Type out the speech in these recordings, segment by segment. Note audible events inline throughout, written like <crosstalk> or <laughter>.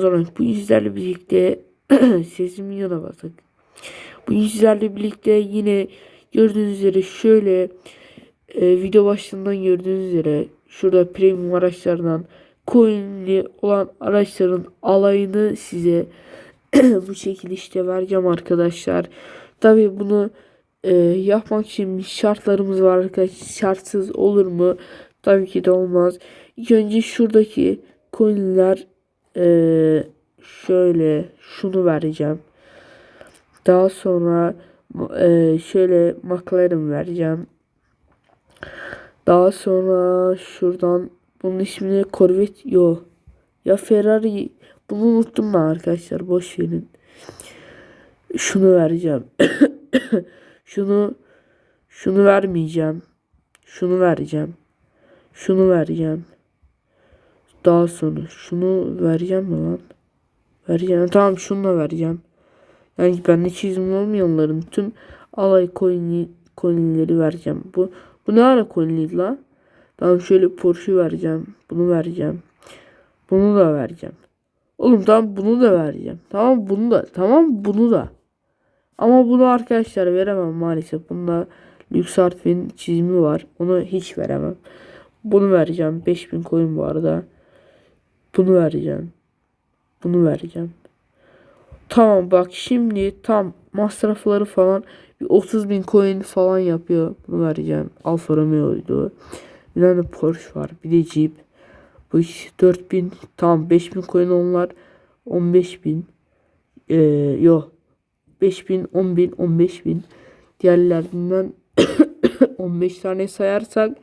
sonra bu yüzlerle birlikte sesimi yana basık. Bu yüzlerle birlikte yine gördüğünüz üzere şöyle e, video başlığından gördüğünüz üzere şurada premium araçlardan coinli olan araçların alayını size <clears throat> bu şekilde işte vereceğim arkadaşlar. Tabi bunu e, yapmak için şartlarımız var arkadaşlar. Şartsız olur mu? Tabii ki de olmaz. İlk önce şuradaki coinler e, şöyle şunu vereceğim. Daha sonra e, şöyle McLaren vereceğim. Daha sonra şuradan bunun ismini Corvette yo ya Ferrari bunu unuttum ben arkadaşlar boş verin. Şunu vereceğim. <coughs> şunu şunu vermeyeceğim. Şunu vereceğim. Şunu vereceğim. Daha sonra şunu vereceğim mi lan? Vereceğim. Tamam şunu da vereceğim. Yani bende çizim olmayanların tüm alay coin'i coin'leri vereceğim. Bu bu ne ara coin'liydi lan? Tamam şöyle Porsche vereceğim. Bunu vereceğim. Bunu da vereceğim. Oğlum tamam bunu da vereceğim. Tamam bunu da. Tamam bunu da. Ama bunu arkadaşlar veremem maalesef. Bunda Lux Artwin çizimi var. Onu hiç veremem. Bunu vereceğim. 5000 coin bu arada. Bunu vereceğim. Bunu vereceğim. Tamam bak şimdi tam masrafları falan bir 30 bin coin falan yapıyor. Bunu vereceğim. Alfa Romeo'ydu. Bir tane Porsche var. Bir de Jeep. Bu iş 4000 tam 5000 coin onlar 15000 ee, yok 5000 10000 15000 diğerlerinden <coughs> 15 tane sayarsak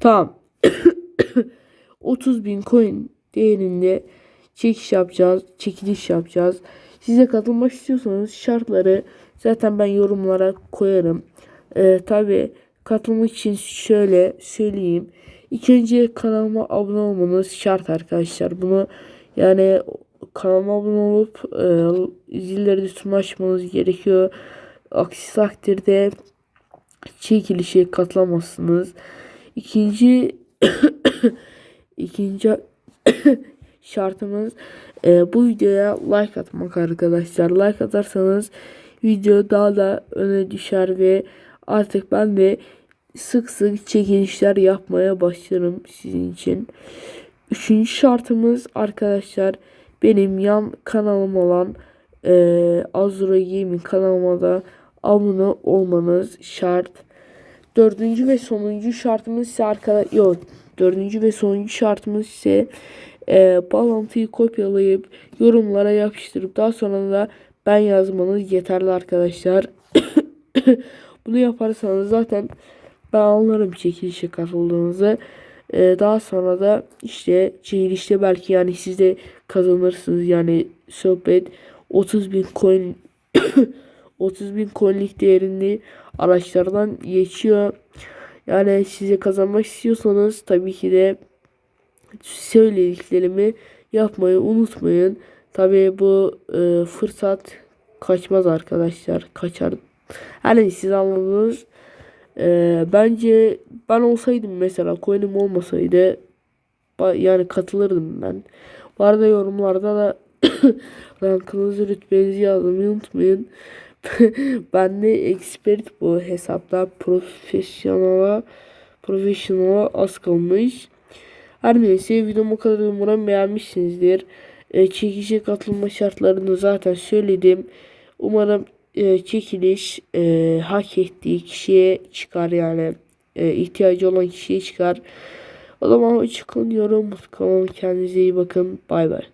tamam <coughs> 30 bin coin değerinde çekiş yapacağız çekiliş yapacağız size katılmak istiyorsanız şartları zaten ben yorumlara koyarım ee, tabi katılmak için şöyle söyleyeyim İlk önce kanalıma abone olmanız şart arkadaşlar. Bunu yani kanalıma abone olup e, zilleri tüm açmanız gerekiyor. Aksi takdirde çekilişe katılamazsınız. İkinci <coughs> ikinci <coughs> şartımız e, bu videoya like atmak arkadaşlar. Like atarsanız video daha da öne düşer ve artık ben de sık sık çekilişler yapmaya başlarım sizin için. Üçüncü şartımız arkadaşlar benim yan kanalım olan e, Azura Gaming kanalıma da abone olmanız şart. Dördüncü ve sonuncu şartımız ise arkadaşlar yok. Dördüncü ve sonuncu şartımız ise e, bağlantıyı kopyalayıp yorumlara yapıştırıp daha sonra da ben yazmanız yeterli arkadaşlar. <coughs> Bunu yaparsanız zaten ben anlarım çekilişe katıldığınızı. Ee, daha sonra da işte çekilişte belki yani siz de kazanırsınız. Yani sohbet 30 bin coin 30 bin coinlik değerinde araçlardan geçiyor. Yani size kazanmak istiyorsanız tabii ki de söylediklerimi yapmayı unutmayın. Tabii bu e, fırsat kaçmaz arkadaşlar. Kaçar. Yani siz anladınız. Ee, bence ben olsaydım mesela coin'im olmasaydı yani katılırdım ben. Bu arada yorumlarda da <coughs> rankınızı rütbenizi yazmayı unutmayın. <laughs> ben de expert bu hesapta profesyonela profesyonela az kalmış. Her neyse videomu kadar umarım beğenmişsinizdir. E, çekişe katılma şartlarını zaten söyledim. Umarım e, çekiliş e, hak ettiği kişiye çıkar yani e, ihtiyacı olan kişiye çıkar. O zaman çıkın yorum. Kalın kendinize iyi bakın. Bay bay.